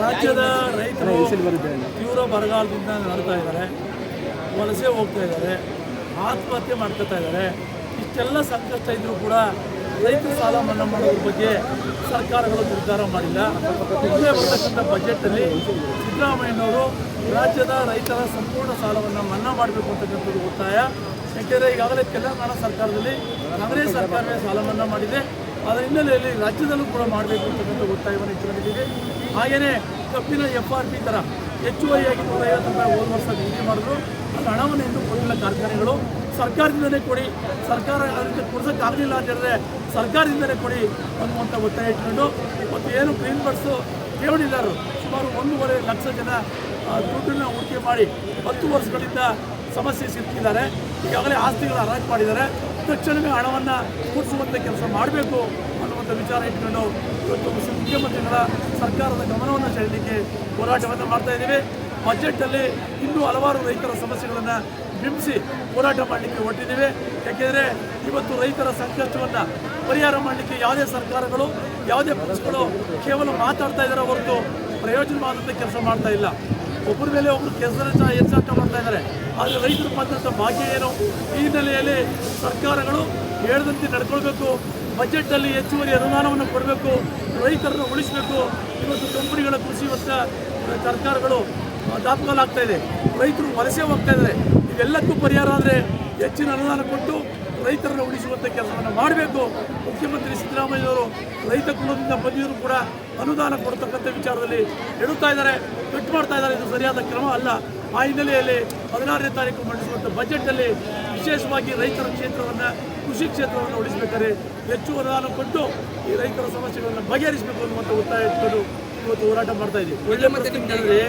ರಾಜ್ಯದ ರೈತರು ತೀವ್ರ ಬರಗಾಲದಿಂದ ನಡ್ತಾ ಇದ್ದಾರೆ. ವಲಸೆ ಹೋಗ್ತಾ ಇದ್ದಾರೆ. ಆತ್ಮಹತ್ಯೆ ಮಾಡ್ಕೊತಾ ಇದ್ದಾರೆ. ಇಷ್ಟೆಲ್ಲ ಸಂಕಷ್ಟ ಇದ್ದರೂ ಕೂಡ ರೈತರ ಸಾಲ ಮನ್ನಾ ಮಾಡೋದ್ರ ಬಗ್ಗೆ ಸರ್ಕಾರಗಳು ನಿರ್ಧಾರ ಮಾಡಿಲ್ಲ. ಮುಂದೆ ಬರ್ತಕ್ಕಂಥ ಬಜೆಟಲ್ಲಿ ಸಿದ್ದರಾಮಯ್ಯನವರು ರಾಜ್ಯದ ರೈತರ ಸಂಪೂರ್ಣ ಸಾಲವನ್ನು ಮನ್ನಾ ಮಾಡಬೇಕು ಅಂತಕ್ಕಂಥದ್ದು ಒತ್ತಾಯ. ಯಾಕೆಂದರೆ ಈಗಾಗಲೇ ತೆಲಂಗಾಣ ಸರ್ಕಾರದಲ್ಲಿ ಕಾಂಗ್ರೆಸ್ ಸರ್ಕಾರವೇ ಸಾಲ ಮನ್ನಾ ಮಾಡಿದೆ. ಅದರ ಹಿನ್ನೆಲೆಯಲ್ಲಿ ರಾಜ್ಯದಲ್ಲೂ ಕೂಡ ಮಾಡಬೇಕು ಅಂತಕ್ಕಂಥ ಒತ್ತಾಯವನ್ನು ಇಟ್ಕೊಂಡಿದ್ದೀವಿ ಹಾಗೆಯೇ ಕಬ್ಬಿನ ಎಫ್ ಆರ್ ಪಿ ಥರ ಹೆಚ್ಚುವರಿಯಾಗಿ ನೂರೈವತ್ತು ರೂಪಾಯಿ ಹೋದ ವರ್ಷ ನಿಗದಿ ಮಾಡಿದ್ರು. ಅದು ಹಣವನ್ನು ಇನ್ನೂ ಕೊಟ್ಟಿಲ್ಲ ಕಾರ್ಖಾನೆಗಳು. ಸರ್ಕಾರದಿಂದಲೇ ಕೊಡಿ, ಸರ್ಕಾರ ಅದಕ್ಕೆ ಕೊಡ್ಸೋಕ್ಕಾಗಲಿಲ್ಲ ಅಂತ ಹೇಳಿದ್ರೆ ಸರ್ಕಾರದಿಂದಲೇ ಕೊಡಿ ಅನ್ನುವಂಥ ಒತ್ತಾಯ ಇಟ್ಕೊಂಡು ಮತ್ತು ಏನು ಬರ್ಡ್ಸು ಠೇವಣಿದಾರರು ಸುಮಾರು ಒಂದೂವರೆ ಲಕ್ಷ ಜನ ದುಡ್ಡನ್ನು ಹೂಡಿಕೆ ಮಾಡಿ ಹತ್ತು ವರ್ಷಗಳಿಂದ ಸಮಸ್ಯೆ ಸಿಕ್ಕಿದ್ದಾರೆ ಈಗಾಗಲೇ ಆಸ್ತಿಗಳ ಹರಾಜು ಮಾಡಿದ್ದಾರೆ. ತಕ್ಷಣವೇ ಹಣವನ್ನು ಕೂಡಿಸುವಂಥ ಕೆಲಸ ಮಾಡಬೇಕು ಅನ್ನುವಂಥ ವಿಚಾರ ಇಟ್ಕೊಂಡು ಇವತ್ತು ಮುಖ್ಯಮಂತ್ರಿಗಳ ಸರ್ಕಾರದ ಗಮನವನ್ನು ಸೆಳೆಯಲಿಕ್ಕೆ ಹೋರಾಟವನ್ನು ಮಾಡ್ತಾ ಇದ್ದೀವಿ. ಬಜೆಟಲ್ಲಿ ಇನ್ನೂ ಹಲವಾರು ರೈತರ ಸಮಸ್ಯೆಗಳನ್ನು ಬಿಂಬಿಸಿ ಹೋರಾಟ ಮಾಡಲಿಕ್ಕೆ ಹೊರಟಿದ್ದೀವಿ. ಯಾಕೆಂದರೆ ಇವತ್ತು ರೈತರ ಸಂಕಷ್ಟವನ್ನು ಪರಿಹಾರ ಮಾಡಲಿಕ್ಕೆ ಯಾವುದೇ ಸರ್ಕಾರಗಳು, ಯಾವುದೇ ಪಕ್ಷಗಳು ಕೇವಲ ಮಾತಾಡ್ತಾ ಇದ್ದಾರೆ ಹೊರತು ಪ್ರಯೋಜನವಾದಂಥ ಕೆಲಸ ಮಾಡ್ತಾ ಇಲ್ಲ. ಒಬ್ಬರ ಮೇಲೆ ಒಬ್ಬರು ಕೆಸರ ಹೆಚ್ಚಾಟ ಮಾಡ್ತಾ ಇದ್ದಾರೆ. ಆದರೆ ರೈತರು ಬಂದಂಥ ಭಾಗ್ಯ ಏನು? ಈ ಹಿನ್ನೆಲೆಯಲ್ಲಿ ಸರ್ಕಾರಗಳು ಹೇಳದಂತೆ ನಡ್ಕೊಳ್ಬೇಕು. ಬಜೆಟಲ್ಲಿ ಹೆಚ್ಚುವರಿ ಅನುದಾನವನ್ನು ಕೊಡಬೇಕು. ರೈತರನ್ನು ಉಳಿಸಬೇಕು. ಇವತ್ತು ಕಂಪನಿಗಳ ಕೃಷಿ ವರ್ಷ ಸರ್ಕಾರಗಳು ದಾಪಕಾಲಾಗ್ತಾ ಇದೆ. ರೈತರು ವಲಸೆ ಹೋಗ್ತಾ ಇದ್ದಾರೆ. ಇವೆಲ್ಲಕ್ಕೂ ಪರಿಹಾರ ಆದರೆ ಹೆಚ್ಚಿನ ಅನುದಾನ ಕೊಟ್ಟು ರೈತರನ್ನು ಉಳಿಸುವಂಥ ಕೆಲಸವನ್ನು ಮಾಡಬೇಕು. ಮುಖ್ಯಮಂತ್ರಿ ಸಿದ್ದರಾಮಯ್ಯವರು ರೈತ ಕುಲದಿಂದ ಬಂದಿದ್ರು ಕೂಡ ಅನುದಾನ ಕೊಡ್ತಕ್ಕಂಥ ವಿಚಾರದಲ್ಲಿ ಹೇಳುತ್ತಾ ಇದ್ದಾರೆ ಕಟ್ ಮಾಡ್ತಾ ಇದ್ದಾರೆ. ಇದು ಸರಿಯಾದ ಕ್ರಮ ಅಲ್ಲ. ಆ ಹಿನ್ನೆಲೆಯಲ್ಲಿ ಹದಿನಾರನೇ ತಾರೀಕು ಮಂಡಿಸುವಂಥ ಬಜೆಟಲ್ಲಿ ವಿಶೇಷವಾಗಿ ರೈತರ ಕ್ಷೇತ್ರವನ್ನು ಕೃಷಿ ಕ್ಷೇತ್ರವನ್ನು ಉಳಿಸಬೇಕಾದ್ರೆ ಹೆಚ್ಚು ಅನುದಾನ ಕೊಟ್ಟು ಈ ರೈತರ ಸಮಸ್ಯೆಗಳನ್ನು ಬಗೆಹರಿಸಬೇಕು ಅನ್ನುವಂಥ ಒತ್ತಾಯ ಇಟ್ಕೊಂಡು ಇವತ್ತು ಹೋರಾಟ ಮಾಡ್ತಾ ಇದ್ದೀವಿ. ಒಳ್ಳೆ ಮತ್ತೆ ಹೇಳಿದ್ರೆ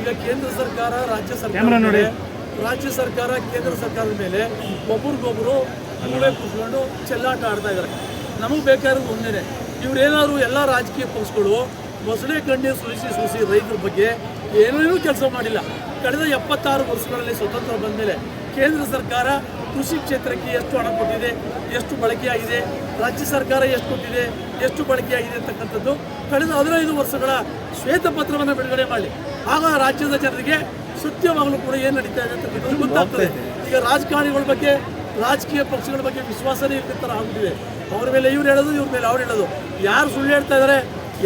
ಈಗ ಕೇಂದ್ರ ಸರ್ಕಾರ ರಾಜ್ಯ ಸರ್ಕಾರ ನೋಡಿ. ರಾಜ್ಯ ಸರ್ಕಾರ ಕೇಂದ್ರ ಸರ್ಕಾರದ ಮೇಲೆ ಒಬ್ರಿಗೊಬ್ರು ಕೂತ್ಕೊಂಡು ಚೆಲ್ಲಾಟ ಆಡ್ತಾ ಇದ್ದಾರೆ. ನಮಗೆ ಬೇಕಾಗಿರೋದು ಒಂದೇ ಇವರೇನಾದ್ರು ಎಲ್ಲ ರಾಜಕೀಯ ಪಕ್ಷಗಳು ಮೊಸಳೆ ಕಣ್ಣೀರು ಸುಳಿಸಿ ಸುಳಿಸಿ ರೈತರ ಬಗ್ಗೆ ಏನೇನೂ ಕೆಲಸ ಮಾಡಿಲ್ಲ. ಕಳೆದ ಎಪ್ಪತ್ತಾರು ವರ್ಷಗಳಲ್ಲಿ ಸ್ವತಂತ್ರ ಬಂದ ಮೇಲೆ ಕೇಂದ್ರ ಸರ್ಕಾರ ಕೃಷಿ ಕ್ಷೇತ್ರಕ್ಕೆ ಎಷ್ಟು ಹಣ ಕೊಟ್ಟಿದೆ ಎಷ್ಟು ಬಳಕೆಯಾಗಿದೆ ರಾಜ್ಯ ಸರ್ಕಾರ ಎಷ್ಟು ಕೊಟ್ಟಿದೆ ಎಷ್ಟು ಬಳಕೆಯಾಗಿದೆ ಅಂತಕ್ಕಂಥದ್ದು ಕಳೆದ ಹದಿನೈದು ವರ್ಷಗಳ ಶ್ವೇತಪತ್ರವನ್ನು ಬಿಡುಗಡೆ ಮಾಡಿ. ಆಗ ರಾಜ್ಯದ ಜನರಿಗೆ ಸತ್ಯವಾಗಲು ಕೂಡ ಏನು ನಡೀತಾ ಇದೆ ಅಂತಕ್ಕಂಥದ್ದು ಗೊತ್ತಾಗ್ತದೆ. ಈಗ ರಾಜಕಾರಣಿಗಳ ಬಗ್ಗೆ ರಾಜಕೀಯ ಪಕ್ಷಗಳ ಬಗ್ಗೆ ವಿಶ್ವಾಸನೇ ಇಲ್ಲದ ಥರ ಆಗ್ಬಿಟ್ಟಿದೆ. ಅವ್ರ ಮೇಲೆ ಇವ್ರು ಹೇಳೋದು, ಇವ್ರ ಮೇಲೆ ಅವ್ರು ಹೇಳೋದು. ಯಾರು ಸುಳ್ಳು ಹೇಳ್ತಾ ಇದ್ದಾರೆ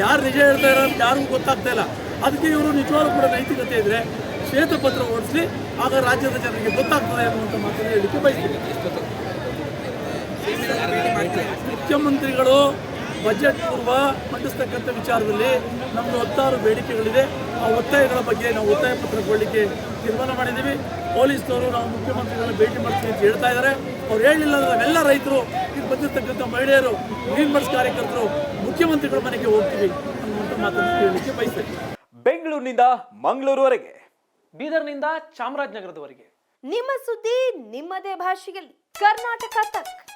ಯಾರು ನಿಜ ಹೇಳ್ತಾ ಇದ್ದಾರೆ ಅಂತ ಯಾರಿಗೂ ಗೊತ್ತಾಗ್ತಾ ಇಲ್ಲ. ಅದಕ್ಕೆ ಇವರು ನಿಜವಾಗ್ಲೂ ಕೂಡ ನೈತಿಕತೆ ಇದ್ರೆ ಶ್ವೇತಪತ್ರ ಓಡಿಸಿ ಆಗ ರಾಜ್ಯದ ಜನರಿಗೆ ಗೊತ್ತಾಗ್ತದೆ ಅನ್ನುವಂಥ ಮಾತನ್ನು ಹೇಳಲಿಕ್ಕೆ ಬಯಸ್ತೀನಿ. ಮುಖ್ಯಮಂತ್ರಿಗಳು ಬಜೆಟ್ ಪೂರ್ವ ಮಂಡಿಸ್ತಕ್ಕಂಥ ವಿಚಾರದಲ್ಲಿ ನಮ್ಮದು ಹತ್ತಾರು ಬೇಡಿಕೆಗಳಿದೆ. ಆ ಒತ್ತಾಯಗಳ ಬಗ್ಗೆ ನಾವು ಒತ್ತಾಯ ಪತ್ರ ಕೊಡಲಿಕ್ಕೆ ತೀರ್ಮಾನ ಮಾಡಿದ್ದೀವಿ. ಪೊಲೀಸ್ನವರು ನಾವು ಮುಖ್ಯಮಂತ್ರಿಗಳನ್ನ ಭೇಟಿ ಮಾಡ್ತೀವಿ ಅಂತ ಹೇಳ್ತಾ ಇದ್ದಾರೆ. ಅವ್ರು ಹೇಳಿಲ್ಲ ಅವೆಲ್ಲ ನಾವೆಲ್ಲ ರೈತರು ಇಲ್ಲಿ ಬಂದಿರತಕ್ಕಂಥ ಮಹಿಳೆಯರು ಗ್ರೀನ್ ಬರ್ಸ್ ಕಾರ್ಯಕರ್ತರು ಮುಖ್ಯಮಂತ್ರಿಗಳ ಮನೆಗೆ ಹೋಗ್ತೀವಿ ಅನ್ನುವಂಥ ಮಾತನ್ನು ಹೇಳಲಿಕ್ಕೆ ಬಯಸ್ತೇನೆ. ಬೆಂಗಳೂರಿನಿಂದ ಮಂಗಳೂರುವರೆಗೆ. ಬೀದರ್ನಿಂದ ಚಾಮರಾಜನಗರದವರೆಗೆ. ನಿಮ್ಮ ಸುದ್ದಿ ನಿಮ್ಮದೇ ಭಾಷೆಯಲ್ಲಿ. ಕರ್ನಾಟಕ ತಕ್.